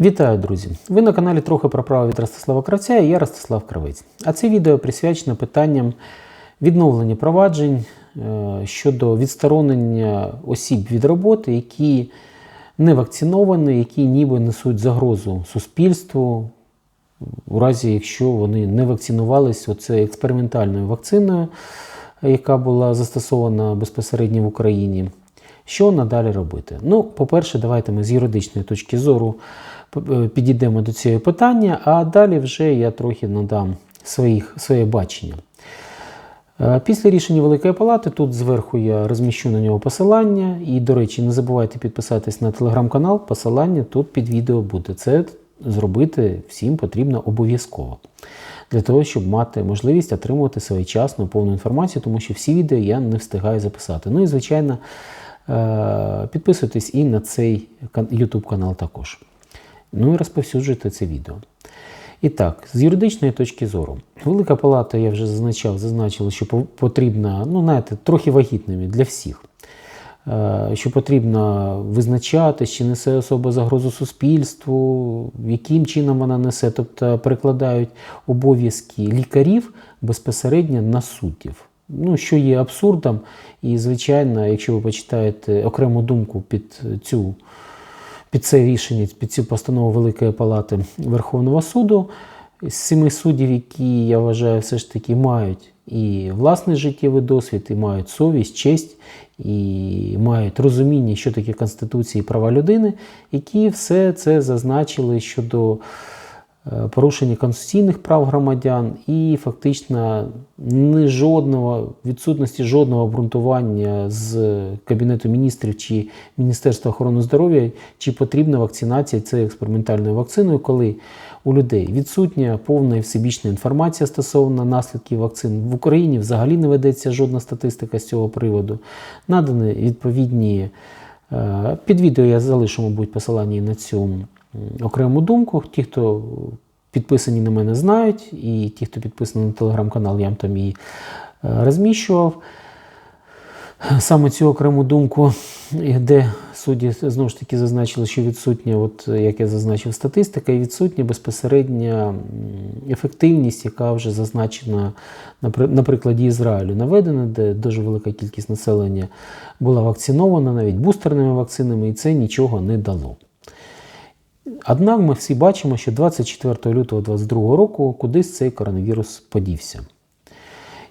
Вітаю, друзі! Ви на каналі трохи про право від Ростислава Кравця і я Ростислав Кравець. А це відео присвячено питанням відновлення проваджень е, щодо відсторонення осіб від роботи, які не вакциновані, які ніби несуть загрозу суспільству, у разі якщо вони не вакцинувалися оце експериментальною вакциною, яка була застосована безпосередньо в Україні. Що надалі робити? Ну, по-перше, давайте ми з юридичної точки зору е, підійдемо до цього питання, а далі вже я трохи надам своїх, своє бачення. Е, Після рішення Великої Палати тут зверху я розміщу на нього посилання. І, до речі, не забувайте підписатись на телеграм-канал. Посилання тут під відео буде. Це зробити всім потрібно обов'язково. Для того, щоб мати можливість отримувати своєчасну повну інформацію, тому що всі відео я не встигаю записати. Ну і, звичайно, підписуйтесь і на цей YouTube канал також. Ну і розповсюджуйте це відео. І так, з юридичної точки зору, Велика Палата, я вже зазначав, зазначила, що потрібна, ну, знаєте, трохи вагітними для всіх. Е, що потрібно визначати, чи несе особа загрозу суспільству, яким чином вона несе, тобто перекладають обов'язки лікарів безпосередньо на суддів. Ну, що є абсурдом, і, звичайно, якщо ви почитаєте окрему думку під цю під це рішення, під цю постанову Великої Палати Верховного суду, з семи суддів, які я вважаю, все ж таки мають і власний життєвий досвід, і мають совість, честь, і мають розуміння, що таке Конституція і права людини, які все це зазначили щодо порушення конституційних прав громадян і фактично не жодного відсутності жодного обґрунтування з Кабінету міністрів чи Міністерства охорони здоров'я, чи потрібна вакцинація цією експериментальною вакциною, коли у людей відсутня повна і всебічна інформація стосовно наслідків вакцин. В Україні взагалі не ведеться жодна статистика з цього приводу. Надані відповідні під відео я залишу, мабуть, посилання на цю окрему думку. Ті, хто підписані на мене, знають, і ті, хто підписаний на телеграм-канал, я там її розміщував. Саме цю окрему думку, де судді знову ж таки зазначили, що відсутня, от як я зазначив, статистика, і відсутня безпосередня ефективність, яка вже зазначена на прикладі Ізраїлю наведена, де дуже велика кількість населення була вакцинована навіть бустерними вакцинами, і це нічого не дало. Однак ми всі бачимо, що 24 лютого 2022 року кудись цей коронавірус подівся.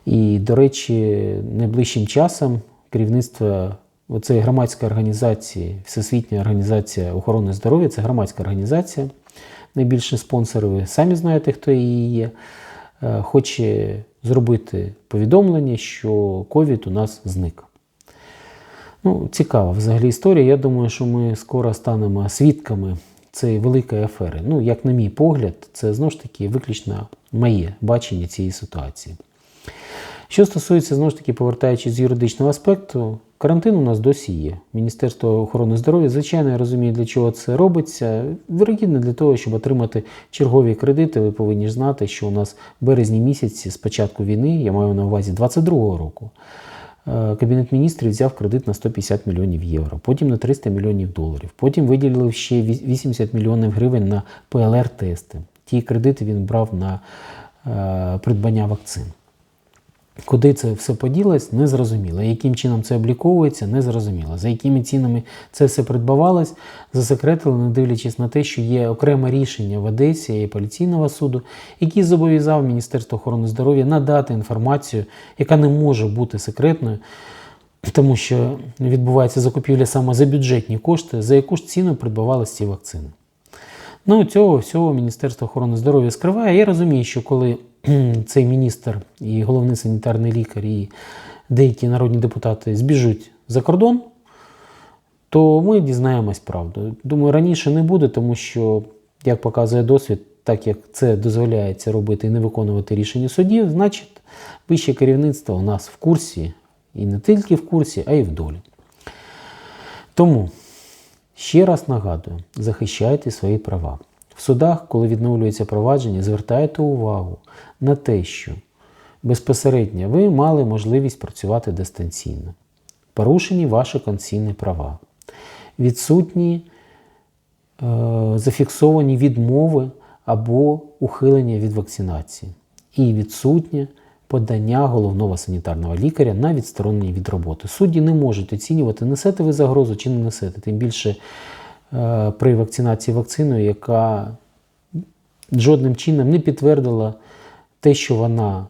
І, до речі, найближчим часом керівництво цієї громадської організації, Всесвітня організація охорони здоров'я це громадська організація. Найбільше спонсори, ви самі знаєте, хто її є. Хоче зробити повідомлення, що ковід у нас зник. Ну, Цікава взагалі історія. Я думаю, що ми скоро станемо свідками цієї великої афери. Ну, як на мій погляд, це знову ж таки виключно моє бачення цієї ситуації. Що стосується, знову ж таки, повертаючись з юридичного аспекту, карантин у нас досі є. Міністерство охорони здоров'я, звичайно, я розумію, для чого це робиться. Вирогідно для того, щоб отримати чергові кредити, ви повинні ж знати, що у нас в березні місяці з початку війни, я маю на увазі 22-го року. Кабінет міністрів взяв кредит на 150 мільйонів євро, потім на 300 мільйонів доларів. Потім виділив ще 80 мільйонів гривень на ПЛР-тести. Ті кредити він брав на придбання вакцин. Куди це все поділось, не зрозуміло. Яким чином це обліковується, не зрозуміло. За якими цінами це все придбавалось, засекретили, не дивлячись на те, що є окреме рішення в Одесі і поліційного суду, який зобов'язав Міністерство охорони здоров'я надати інформацію, яка не може бути секретною, тому що відбувається закупівля саме за бюджетні кошти, за яку ж ціну придбавалися ці вакцини. Ну, цього всього Міністерство охорони здоров'я скриває. Я розумію, що коли цей міністр і головний санітарний лікар, і деякі народні депутати збіжуть за кордон, то ми дізнаємось правду. Думаю, раніше не буде, тому що, як показує досвід, так як це дозволяється робити і не виконувати рішення судів, значить вище керівництво у нас в курсі, і не тільки в курсі, а й в долі. Тому ще раз нагадую: захищайте свої права. Судах, коли відновлюється провадження, звертайте увагу на те, що безпосередньо ви мали можливість працювати дистанційно, порушені ваші конституційні права, відсутні зафіксовані відмови або ухилення від вакцинації, і відсутнє подання головного санітарного лікаря на відсторонення від роботи. Судді не можуть оцінювати, несете ви загрозу чи не несете. Тим більше е, при вакцинації вакциною, яка жодним чином не підтвердила те, що вона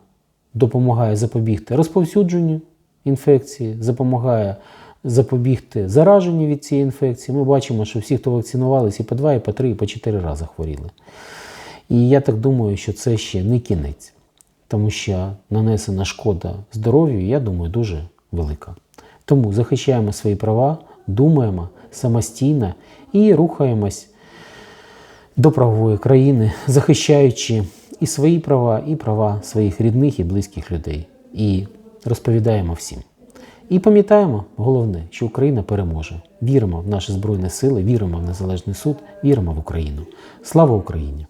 допомагає запобігти розповсюдженню інфекції, допомагає запобігти зараженню від цієї інфекції. Ми бачимо, що всі, хто вакцинувалися, і по два, і по три, і по чотири рази хворіли. І я так думаю, що це ще не кінець, тому що нанесена шкода здоров'ю, я думаю, дуже велика. Тому захищаємо свої права, думаємо самостійно і рухаємось до правової країни, захищаючи і свої права, і права своїх рідних і близьких людей. І розповідаємо всім. І пам'ятаємо головне, що Україна переможе. Віримо в наші Збройні Сили, віримо в незалежний суд, віримо в Україну. Слава Україні!